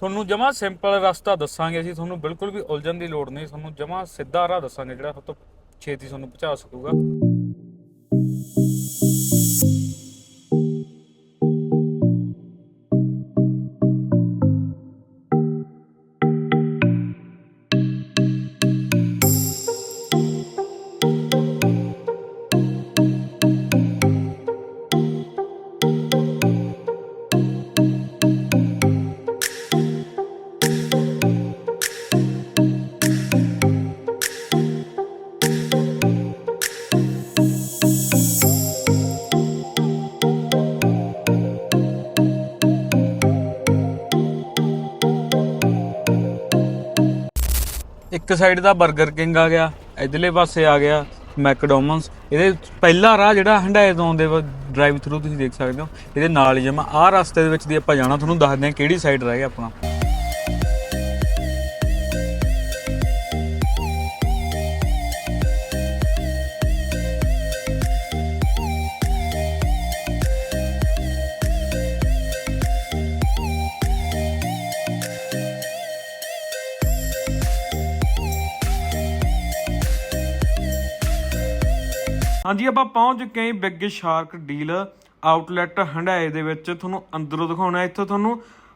ਤੁਹਾਨੂੰ ਜਮਾ ਸਿੰਪਲ ਰਸਤਾ ਦੱਸਾਂਗੇ ਅਸੀਂ, ਤੁਹਾਨੂੰ ਬਿਲਕੁਲ ਵੀ ਉਲਝਣ ਦੀ ਲੋੜ ਨਹੀਂ, ਤੁਹਾਨੂੰ ਜਮਾ ਸਿੱਧਾ ਰਾਹ ਦੱਸਾਂਗੇ ਜਿਹੜਾ ਸਭ ਤੋਂ ਛੇਤੀ ਤੁਹਾਨੂੰ ਪਹੁੰਚਾ ਸਕੂਗਾ। ਇੱਕ ਸਾਈਡ ਦਾ 버ਗਰ ਕਿੰਗ ਆ ਗਿਆ, ਇਧਰਲੇ ਪਾਸੇ ਆ ਗਿਆ ਮੈਕਡੋਨਲਡਸ ਇਹਦੇ ਪਹਿਲਾ ਰਾਹ ਜਿਹੜਾ ਹੰਡਾਏ ਤੋਂ ਆਉਂਦੇ ਡਰਾਈਵ ਥਰੂ ਤੁਸੀਂ ਦੇਖ ਸਕਦੇ ਹੋ। ਇਹਦੇ ਨਾਲ ਹੀ ਜਮਾ ਆਹ ਰਸਤੇ ਦੇ ਵਿੱਚ ਦੀ ਆਪਾਂ ਜਾਣਾ, ਤੁਹਾਨੂੰ ਦੱਸਦੇ ਹਾਂ ਕਿਹੜੀ ਸਾਈਡ ਰਹਿ ਗਿਆ ਆਪਣਾ। ਹਾਂਜੀ, ਆਪਾਂ ਪਹੁੰਚ ਚੁੱਕੇ ਹਾਂ ਬਿੱਗ ਸ਼ਾਰਕ ਡੀਲ ਆਊਟਲੈਟ ਹੰਡਾਏ ਦੇ ਵਿੱਚ। ਤੁਹਾਨੂੰ ਅੰਦਰੋਂ ਦਿਖਾਉਣਾ, ਇੱਥੇ ਤੁਹਾਨੂੰ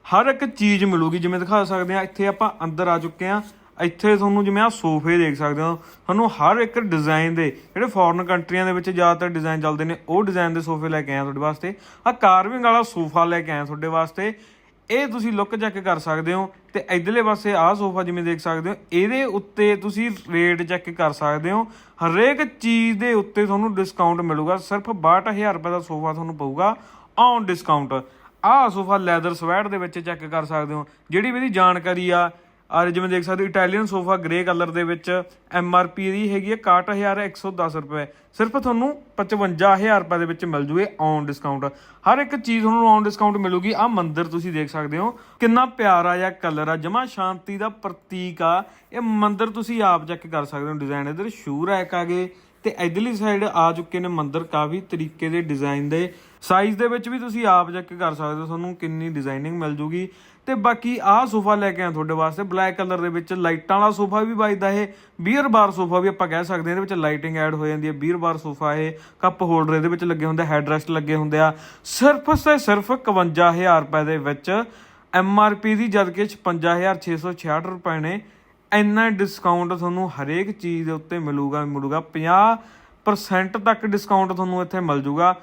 ਹਰ ਇੱਕ ਚੀਜ਼ ਮਿਲੂਗੀ। ਜਿਵੇਂ ਦਿਖਾ ਸਕਦੇ ਆ ਇੱਥੇ ਆਪਾਂ ਅੰਦਰ ਆ ਚੁੱਕੇ ਆ ਇੱਥੇ ਤੁਹਾਨੂੰ ਜਿਵੇਂ ਆ ਸੋਫੇ ਦੇਖ ਸਕਦੇ ਹੋ। ਤੁਹਾਨੂੰ ਹਰ ਇੱਕ ਡਿਜ਼ਾਈਨ ਦੇ ਜਿਹੜੇ ਫੋਰਨ ਕੰਟਰੀਆਂ ਦੇ ਵਿੱਚ ਜ਼ਿਆਦਾਤਰ ਡਿਜ਼ਾਈਨ ਚੱਲਦੇ ਨੇ, ਉਹ ਡਿਜ਼ਾਈਨ ਦੇ ਸੋਫੇ ਲੈ ਕੇ ਆਇਆ ਤੁਹਾਡੇ ਵਾਸਤੇ। ਆ ਕਾਰਵਿੰਗ ਵਾਲਾ ਸੋਫਾ ਲੈ ਕੇ ਆਇਆ ਤੁਹਾਡੇ ਵਾਸਤੇ। ਇਹ ਤੁਸੀਂ ਲੁੱਕ ਚੈੱਕ ਕਰ ਸਕਦੇ ਹੋ ਤੇ ਇਧਰਲੇ ਪਾਸੇ ਆਹ ਸੋਫਾ ਜਿਵੇਂ ਦੇਖ ਸਕਦੇ ਹੋ, ਇਹਦੇ ਉੱਤੇ ਤੁਸੀਂ ਰੇਟ ਚੈੱਕ ਕਰ ਸਕਦੇ ਹੋ। ਹਰੇਕ ਚੀਜ਼ ਦੇ ਉੱਤੇ ਤੁਹਾਨੂੰ ਡਿਸਕਾਊਂਟ ਮਿਲੂਗਾ, ਸਿਰਫ 62000 ਰੁਪਏ ਦਾ ਸੋਫਾ ਤੁਹਾਨੂੰ ਪਊਗਾ ਔਨ ਡਿਸਕਾਊਂਟ ਆਹ ਸੋਫਾ ਲੈਦਰ ਸਵੈਟ ਦੇ ਵਿੱਚ ਚੈੱਕ ਕਰ ਸਕਦੇ ਹੋ, ਜਿਹੜੀ ਵੀ ਇਹਦੀ ਜਾਣਕਾਰੀ ਆ ਆ ਜਿਵੇਂ ਦੇਖ ਸਕਦੇ ਹੋ ਇਟਾਲੀਅਨ ਸੋਫਾ ਗ੍ਰੇ ਕਲਰ ਦੇ ਵਿੱਚ ਐਮ ਆਰ ਪੀ ਦੀ ਹੈਗੀ ਹੈ 61110 ਰੁਪਏ। ਸਿਰਫ ਤੁਹਾਨੂੰ 55000 ਰੁਪਏ ਦੇ ਵਿੱਚ ਮਿਲ ਜੂਏ ਔਨ ਡਿਸਕਾਊਂਟ ਹਰ ਇੱਕ ਚੀਜ਼ ਤੁਹਾਨੂੰ ਔਨ ਡਿਸਕਾਊਂਟ ਮਿਲੂਗੀ। ਆ ਮੰਦਿਰ ਤੁਸੀਂ ਦੇਖ ਸਕਦੇ ਹੋ, ਕਿੰਨਾ ਪਿਆਰਾ ਜਿਹਾ ਕਲਰ ਆ, ਜਮਾ ਸ਼ਾਂਤੀ ਦਾ ਪ੍ਰਤੀਕ ਆ। ਇਹ ਮੰਦਿਰ ਤੁਸੀਂ ਆਪ ਚੈੱਕ ਕਰ ਸਕਦੇ ਹੋ ਡਿਜ਼ਾਈਨ ਇਧਰ ਸ਼ੂ ਰੈਕ ਆ ਗਏ ਤੇ ਇਧਰਲੀ ਸਾਈਡ ਆ ਚੁੱਕੇ ਨੇ ਮੰਦਰ ਕਾਫੀ ਤਰੀਕੇ ਦੇ ਡਿਜ਼ਾਈਨ ਦੇ। ਸਾਈਜ਼ ਦੇ ਵਿੱਚ ਵੀ ਤੁਸੀਂ ਆਪ ਚੈੱਕ ਕਰ ਸਕਦੇ ਹੋ, ਤੁਹਾਨੂੰ ਕਿੰਨੀ ਡਿਜ਼ਾਈਨਿੰਗ ਮਿਲ ਜੂਗੀ। ਤੇ ਬਾਕੀ ਆਹ ਸੋਫਾ ਲੈ ਕੇ ਆਇਆ ਤੁਹਾਡੇ ਵਾਸਤੇ ਬਲੈਕ ਕਲਰ ਦੇ ਵਿੱਚ ਲਾਈਟਾਂ ਵਾਲਾ ਸੋਫਾ ਵੀ ਵੱਜਦਾ ਇਹ। ਬੀਅਰ ਬਾਰ ਸੋਫਾ ਵੀ ਆਪਾਂ ਕਹਿ ਸਕਦੇ ਹਾਂ, ਇਹਦੇ ਵਿੱਚ ਲਾਈਟਿੰਗ ਐਡ ਹੋ ਜਾਂਦੀ ਹੈ। ਬੀਅਰ ਬਾਰ ਸੋਫਾ ਇਹ ਕੱਪ ਹੋਲਡਰ ਇਹਦੇ ਵਿੱਚ ਲੱਗੇ ਹੁੰਦੇ ਹੈਡ ਰੈਸਟ ਲੱਗੇ ਹੁੰਦੇ ਆ। ਸਿਰਫ ਤੇ ਸਿਰਫ 51000 ਰੁਪਏ ਦੇ ਵਿੱਚ ਐਮ ਆਰ ਪੀ ਦੀ ਜਦ ਕਿ 55666 ਰੁਪਏ ਨੇ ਇੰਨਾ ਡਿਸਕਾਊਂਟ ਤੁਹਾਨੂੰ ਹਰੇਕ ਚੀਜ਼ ਦੇ ਉੱਤੇ ਮਿਲੂਗਾ ਮਿਲੂਗਾ। 50% ਤੱਕ ਡਿਸਕਾਊਂਟ ਤੁਹਾਨੂੰ ਇੱਥੇ ਮਿਲ ਜੂਗਾ।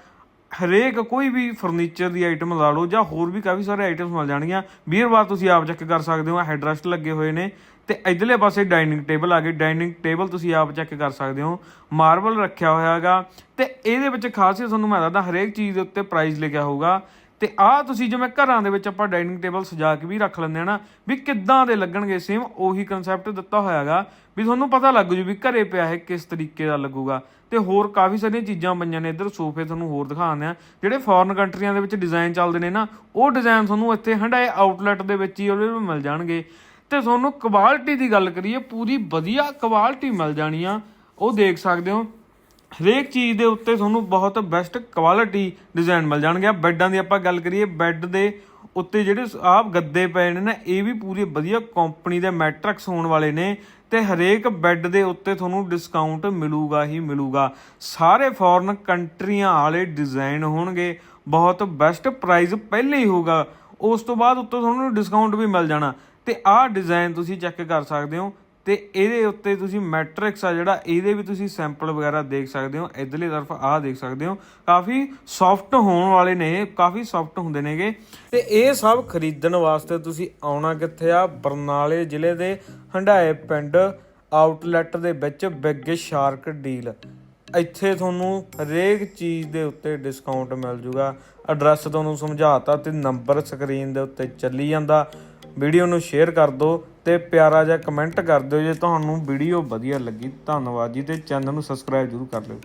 ਹਰੇਕ ਕੋਈ ਵੀ ਫਰਨੀਚਰ ਦੀ ਆਈਟਮ ਲਾ ਲਓ ਜਾਂ ਹੋਰ ਵੀ ਕਾਫੀ ਸਾਰੇ ਆਈਟਮਸ ਮਿਲ ਜਾਣਗੀਆਂ। ਵੀਰਵਾਰ ਤੁਸੀਂ ਆਪ ਚੈੱਕ ਕਰ ਸਕਦੇ ਹੋ ਹੈਡਰੈਸਟ ਲੱਗੇ ਹੋਏ ਨੇ। ਤੇ ਇਧਰਲੇ ਪਾਸੇ ਡਾਈਨਿੰਗ ਟੇਬਲ ਆ ਗਏ ਡਾਈਨਿੰਗ ਟੇਬਲ ਤੁਸੀਂ ਆਪ ਚੈੱਕ ਕਰ ਸਕਦੇ ਹੋ। ਮਾਰਬਲ ਰੱਖਿਆ ਹੋਇਆ ਹੈਗਾ। ਤੇ ਇਹਦੇ ਵਿੱਚ ਖਾਸੀਅਤ ਤੁਹਾਨੂੰ ਮੈਂ ਦੱਸਦਾ, ਹਰੇਕ ਚੀਜ਼ ਦੇ ਉੱਤੇ ਪ੍ਰਾਈਸ ਲਿਖਿਆ ਹੋਊਗਾ। ਤੇ ਆਹ ਤੁਸੀਂ ਜਿਵੇਂ ਘਰਾਂ ਦੇ ਵਿੱਚ ਆਪਾਂ ਡਾਈਨਿੰਗ ਟੇਬਲ ਸਜਾ ਕੇ ਵੀ ਰੱਖ ਲੈਂਦੇ ਆ ਨਾ, ਵੀ ਕਿੱਦਾਂ ਦੇ ਲੱਗਣਗੇ ਸੇਮ ਉਹੀ ਕਨਸੈਪਟ ਦਿੱਤਾ ਹੋਇਆਗਾ, ਵੀ ਤੁਹਾਨੂੰ ਪਤਾ ਲੱਗ ਜੂ ਵੀ ਘਰੇ ਪਿਆ ਹੈ ਕਿਸ ਤਰੀਕੇ ਦਾ ਲੱਗੂਗਾ। ਤੇ ਹੋਰ ਕਾਫੀ ਸਾਰੀਆਂ ਚੀਜ਼ਾਂ ਪਈਆਂ ਨੇ, ਇੱਧਰ ਸੋਫੇ ਤੁਹਾਨੂੰ ਹੋਰ ਦਿਖਾਉਂਦੇ ਆ, ਜਿਹੜੇ ਫੋਰਨ ਕੰਟਰੀਆਂ ਦੇ ਵਿੱਚ ਡਿਜ਼ਾਈਨ ਚੱਲਦੇ ਨੇ ਨਾ, ਉਹ ਡਿਜ਼ਾਈਨ ਤੁਹਾਨੂੰ ਇੱਥੇ ਹੰਡਾਏ ਆਊਟਲੈਟ ਦੇ ਵਿੱਚ ਹੀ ਉਹਦੇ ਮਿਲ ਜਾਣਗੇ। ਤੇ ਤੁਹਾਨੂੰ ਕੁਆਲਿਟੀ ਦੀ ਗੱਲ ਕਰੀਏ, ਪੂਰੀ ਵਧੀਆ ਕੁਆਲਿਟੀ ਮਿਲ ਜਾਣੀ ਆ, ਉਹ ਦੇਖ ਸਕਦੇ ਹੋ। ਹਰੇਕ ਚੀਜ਼ ਦੇ ਉੱਤੇ ਤੁਹਾਨੂੰ ਬਹੁਤ ਬੈਸਟ ਕੁਆਲਿਟੀ ਡਿਜ਼ਾਈਨ ਮਿਲ ਜਾਣਗੇ। ਆ ਬੈੱਡਾਂ ਦੀ ਆਪਾਂ ਗੱਲ ਕਰੀਏ, ਬੈੱਡ ਦੇ ਉੱਤੇ ਜਿਹੜੇ ਆਹ ਗੱਦੇ ਪਏ ਨੇ ਨਾ, ਇਹ ਵੀ ਪੂਰੀ ਵਧੀਆ ਕੰਪਨੀ ਦੇ ਮੈਟ੍ਰਿਕਸ ਹੋਣ ਵਾਲੇ ਨੇ ਤੇ ਹਰੇਕ ਬੈੱਡ ਦੇ ਉੱਤੇ ਤੁਹਾਨੂੰ ਡਿਸਕਾਊਂਟ ਮਿਲੂਗਾ ਹੀ ਮਿਲੂਗਾ। ਸਾਰੇ ਫੋਰਨ ਕੰਟਰੀਆਂ ਵਾਲੇ ਡਿਜ਼ਾਈਨ ਹੋਣਗੇ। ਬਹੁਤ ਬੈਸਟ ਪ੍ਰਾਈਸ ਪਹਿਲੇ ਹੀ ਹੋਊਗਾ। ਉਸ ਤੋਂ ਬਾਅਦ ਉੱਤੋਂ ਤੁਹਾਨੂੰ ਡਿਸਕਾਊਂਟ ਵੀ ਮਿਲ ਜਾਣਾ। ਤੇ ਆਹ ਡਿਜ਼ਾਈਨ ਤੁਸੀਂ ਚੈੱਕ ਕਰ ਸਕਦੇ ਹੋ। ਤੇ ਇਹਦੇ ਉੱਤੇ ਤੁਸੀਂ ਮੈਟ੍ਰਿਕਸ ਆ ਜਿਹੜਾ, ਇਹਦੇ ਵੀ ਤੁਸੀਂ ਸੈਂਪਲ ਵਗੈਰਾ ਦੇਖ ਸਕਦੇ ਹੋ, ਇਧਰਲੀ ਤਰਫ ਆਹ ਦੇਖ ਸਕਦੇ ਹੋ। ਕਾਫੀ ਸੌਫਟ ਹੋਣ ਵਾਲੇ ਨੇ, ਕਾਫੀ ਸੌਫਟ ਹੁੰਦੇ ਨੇਗੇ। ਤੇ ਇਹ ਸਭ ਖਰੀਦਣ ਵਾਸਤੇ ਤੁਸੀਂ ਆਉਣਾ ਕਿੱਥੇ ਆ? ਬਰਨਾਲੇ ਜ਼ਿਲ੍ਹੇ ਦੇ ਹੰਡਾਏ ਪਿੰਡ ਆਊਟਲੈਟ ਦੇ ਵਿੱਚ ਬਿੱਗ ਸ਼ਾਰਕ ਡੀਲ। ਇੱਥੇ ਤੁਹਾਨੂੰ ਹਰੇਕ ਚੀਜ਼ ਦੇ ਉੱਤੇ ਡਿਸਕਾਊਂਟ ਮਿਲ ਜੂਗਾ। ਐਡਰੈਸ ਤੁਹਾਨੂੰ ਸਮਝਾਤਾ ਤੇ ਨੰਬਰ ਸਕਰੀਨ ਦੇ ਉੱਤੇ ਚੱਲੀ ਜਾਂਦਾ। ਵੀਡੀਓ ਨੂੰ ਸ਼ੇਅਰ ਕਰ ਦਿਓ। ਤੇ ਪਿਆਰਾ ਜਿਹਾ ਕਮੈਂਟ ਕਰ ਦਿਓ ਜੇ ਤੁਹਾਨੂੰ ਵੀਡੀਓ ਵਧੀਆ ਲੱਗੀ, ਧੰਨਵਾਦ ਜੀ ਤੇ ਚੈਨਲ ਨੂੰ ਸਬਸਕ੍ਰਾਈਬ ਜ਼ਰੂਰ ਕਰ ਲਿਓ।